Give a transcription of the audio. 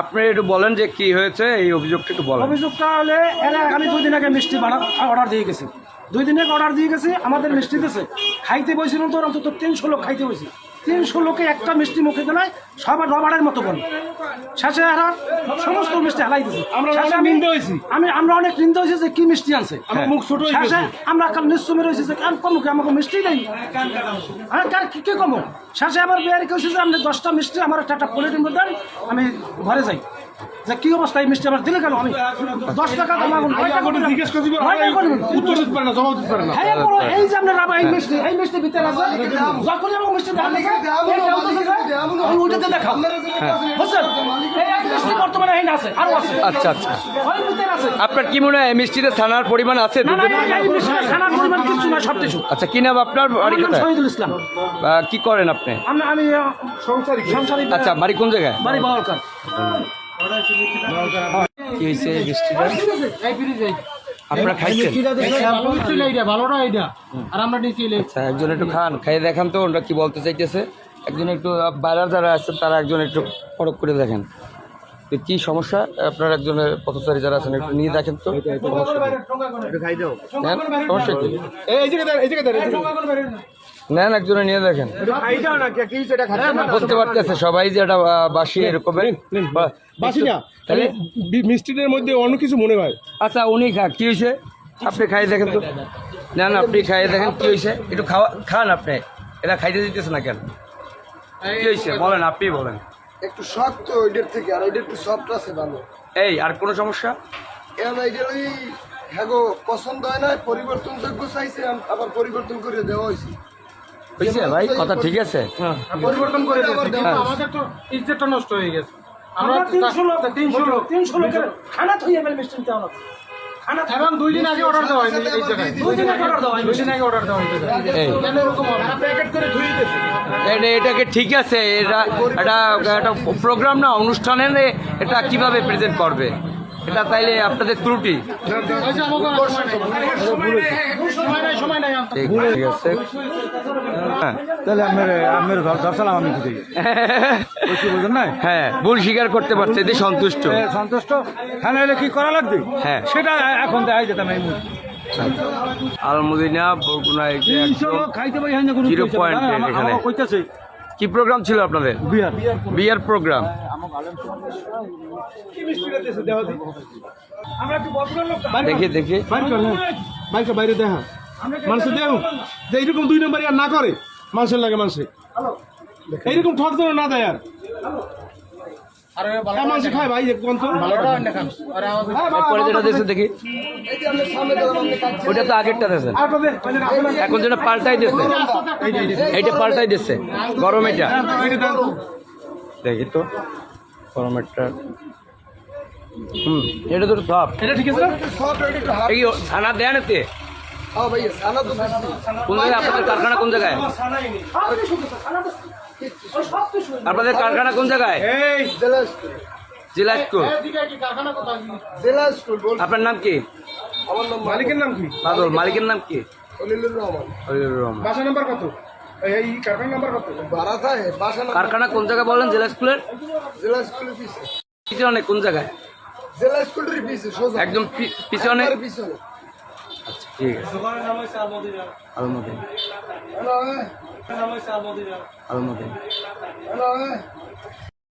আপনি একটু বলেন যে কি হয়েছে এই অভিযোগটা একটু বলেন। অভিযোগটা হলে এরা আমি দুই দিন আগে মিষ্টি বানা অর্ডার দিয়ে গেছি। দুই দিন আগে অর্ডার দিয়ে গেছি আমাদের মিষ্টি দিয়েছে খাইতে বসেছিলাম তো অন্তত তিনশো লোক খাইতে বসি তিনশো লোকে একটা মিষ্টি মুখে দিলে সবার রবারের মতো বলে। শেষে এরা সমস্ত মিষ্টি হালাই দিচ্ছি আমরা শেষে আমি- নিন্দা হয়েছি। আমি আমরা অনেক নিন্দে হয়েছি যে কি মিষ্টি আনছে। আমার মুখ ছোট শেষে আমরা কাল নিশ্চয় রয়েছি যে কান কমুকে আমাকে মিষ্টি নেই হ্যাঁ কার কি কে কমো শেষে আমার বিয়ারি কেউ যে আপনি দশটা মিষ্টি আমার একটা প্লেটের মধ্যে দেন, আমি ঘরে যাই। যে কি অবস্থা এই মিষ্টি আমার দিলে কেন আমি দশ টাকা কমাবো নয় টাকা আমাকে জিজ্ঞেস করে দিবে নয় টাকা করে দিবেন। উত্তর দিতে পারে না জবাব দিতে পারে না এই যে আপনার এই মিষ্টি, এই মিষ্টি ভিতরে আছে। যখনই আমার মিষ্টি দেওয়া লাগে, এইটা উঠেছে যে, আমি ওইটাতে দেখাও। বুঝছেন? মিষ্টি বর্তমানে এই আছে, আরও আছে। আচ্ছা আচ্ছা ওই ভিতরে আছে। আপনার কি মনে হয় মিষ্টিতে ছানার পরিমাণ আছে পরিমাণ না, সব কিছু। আচ্ছা কি নাম আপনার বাড়ি কোথায় শহীদুল ইসলাম। আহ, কি করেন আপনি আমি- আমি, সংসারী আচ্ছা বাড়ি কোন জায়গায় বাড়ি বাওয়ালকার। কি হয়েছে এই মিষ্টিটা আপনারা খাইছেন? ভালোটা এটা আর আমরা আচ্ছা একজন একটু খান খাইয়ে দেখান তো ওরা কি বলতে চাইতেছে? একজন একটু আহ, বাইরের যারা আছেন তারা একজন একটু পরক করে দেখেন। তো কি সমস্যা? আপনার একজনের পথচারী যারা আছেন একটু নিয়ে দেখেন তো। সমস্যা কি? নেন, একজনে নিয়ে দেখেন। খাইটাও না। বুঝতে পারতেছে সবাই যে এটা বাসি না তাহলে? মিষ্টিদের মধ্যে অন্য কিছু মনে হয়। আচ্ছা উনি খা কি হয়েছে আপনি খাই দেখেন তো। না না আপনি খাইয়ে দেখেন কি হয়েছে একটু খাওয়া খান আপনি। এটা খাইতে দিতেছে না কেন? কি হয়েছে বলেন আপনি বলেন। একটু শক্ত ওইটার থেকে আর ওইটা একটু সফট আছে ভালো। এই আর কোনো সমস্যা? এইটার ওই পছন্দ হয় না পরিবর্তন যোগ্য চাইছে আবার পরিবর্তন করে দেওয়া হয়েছে হয়েছে ভাই? কথা ঠিক আছে। পরিবর্তন করে। দেওয়া আমাদের তো ইজ্জতটা নষ্ট হয়ে গেছে। আমরা তিনশো লোক, তিনশো লোক, তিনশো লোকের খানা থইয়ে ফেলে মিষ্টি দিতে হবে। খানা থইয়ে- এখন দুই দিন আগে অর্ডার দেওয়া হয়নি এই জায়গায়। দুই দিন আগে order দেওয়া দুই দিন আগে অর্ডার দেওয়া কেন এরকম প্যাকেট করে ধুয়ে এটা এটাকে ঠিক আছে এটা এটা একটা প্রোগ্রাম না অনুষ্ঠানে এটা কীভাবে প্রেজেন্ট করবে? এটা তাইলে আপনাদের ত্রুটি। আচ্ছা সময় নাই। সময় নাই ঠিক ঠিক আছে। হ্যাঁ তাহলে আপনার আপনার ধরছিলাম আমি খুঁজে বুঝলেন না? হ্যাঁ ভুল স্বীকার করতে পারছে এতে সন্তুষ্ট। এ, সন্তুষ্ট? হ্যাঁ নাহলে কি করা লাগবে? হ্যাঁ। সেটা এখন দেখাই যেতাম এই আলমদিনা বরগুনা। কি প্রোগ্রাম ছিল আপনাদের? বিয়ার। বিয়ার প্রোগ্রাম। দেখি দেখি। বাইরে দেখা। মানুষ দেও। যে এইরকম দুই নম্বর আর না করে মানুষের লাগে মানুষে এইরকম ঠক যেন না দেয় আর। হ্যাঁ, খায় ভাই পরে যেটা দেখি। ওটা তো আগেরটা দিয়েছে এখন যেটা পাল্টাই দিয়েছে। এইটা পাল্টাই দিচ্ছে গরম এটা। দেখি তো গরম একটা হুম এটা তো সব। এটা ঠিক আছে না? ছানা হ্যাঁ ভাইয়া সানা তো। কোন জায়গায়? আপনাদের কারখানা কোন জায়গায়। আপনাদের কারখানা কোন জায়গায়? জেলা স্কুল জেলা স্কুল জেলা স্কুল বল আপনার নাম কি? আমার নাম মালিকের নাম কি? বাদল। মালিকের নাম কি? খলিলুর রহমান। হরিউর রহমান। বাসা নাম্বার কত? এই কারখানা নাম্বার কত? ভাড়া বাসা কারখানা কোন জায়গায় বলেন? জেলা স্কুলের? জেলা স্কুলের পিছে। পিছনে কোন জায়গায়? জেলা স্কুলের পিছে সোজা। একদম পিছনে? পিছনে। ঠিক আছে। আলমদিন। আলমদিন।